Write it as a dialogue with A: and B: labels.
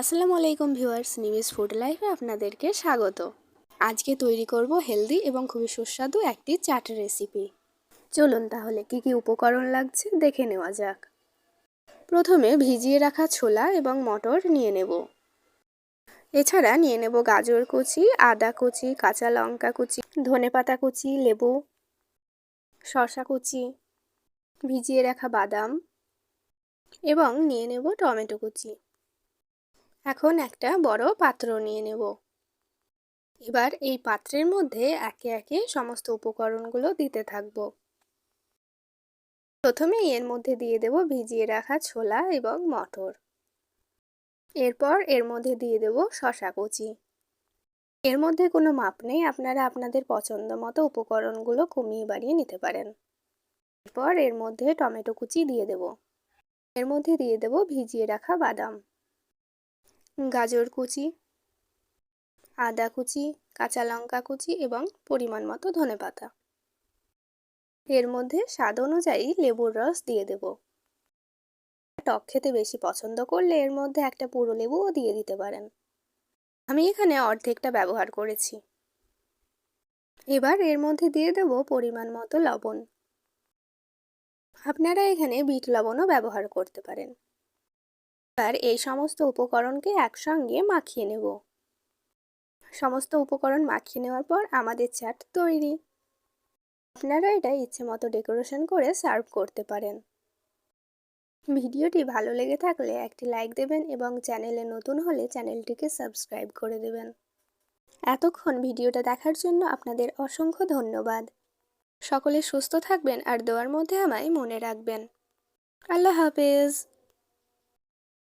A: আসসালামু আলাইকুম viewers news food লাইফে আপনাদেরকে স্বাগত। আজকে তৈরি করব হেলদি এবং খুবই সুস্বাদু একটি চাট রেসিপি। চলুন তাহলে কি কি উপকরণ লাগছে দেখে নেওয়া যাক। প্রথমে ভিজিয়ে রাখা ছোলা এবং মটর নিয়ে নেব। এছাড়া নিয়ে নেব গাজর কুচি, আদা কুচি, কাঁচা লঙ্কা কুচি ধনেপাতা কুচি, লেবু, শসা কুচি, ভিজিয়ে রাখা বাদাম এবং নিয়ে নেব টমেটো কুচি। এখন একটা বড় পাত্র নিয়ে নেব। এবার এই পাত্রের মধ্যে একে একে সমস্ত উপকরণগুলো দিতে থাকব। প্রথমে এর মধ্যে দিয়ে দেব ভিজিয়ে রাখা ছোলা এবং মটর। এরপর এর মধ্যে দিয়ে দেব শশা কুচি। এর মধ্যে কোনো মাপ নেই, আপনারা আপনাদের পছন্দ মতো উপকরণগুলো কমিয়ে বাড়িয়ে নিতে পারেন। এরপর এর মধ্যে টমেটো কুচি দিয়ে দেব। এর মধ্যে দিয়ে দেব ভিজিয়ে রাখা বাদাম। গাজর কুচি, আদা কুচি, কাঁচা লঙ্কা কুচি এবং পরিমাণ মতো ধনে পাতা। এর মধ্যে স্বাদ অনুযায়ী লেবুর রস দিয়ে দেব। টক খেতে বেশি পছন্দ করলে এর মধ্যে একটা পুরো লেবুও দিয়ে দিতে পারেন। আমি এখানে অর্ধেকটা ব্যবহার করেছি। এবার এর মধ্যে দিয়ে দেব পরিমাণ মতো লবণ। আপনারা এখানে বিট লবণও ব্যবহার করতে পারেন। এবার এই সমস্ত উপকরণকে একসঙ্গে মাখিয়ে নেব। সমস্ত উপকরণ মাখিয়ে নেওয়ার পর আমাদের চাট তৈরি। আপনারা এটা ইচ্ছে মতো ডেকোরেশন করে সার্ভ করতে পারেন। ভিডিওটি ভালো লেগে থাকলে একটি লাইক দেবেন এবং চ্যানেলে নতুন হলে চ্যানেলটিকে সাবস্ক্রাইব করে দেবেন। এতক্ষণ ভিডিওটা দেখার জন্য আপনাদের অসংখ্য ধন্যবাদ। সকলে সুস্থ থাকবেন আর দেওয়ার মধ্যে আমায় মনে রাখবেন। আল্লাহ হাফেজ।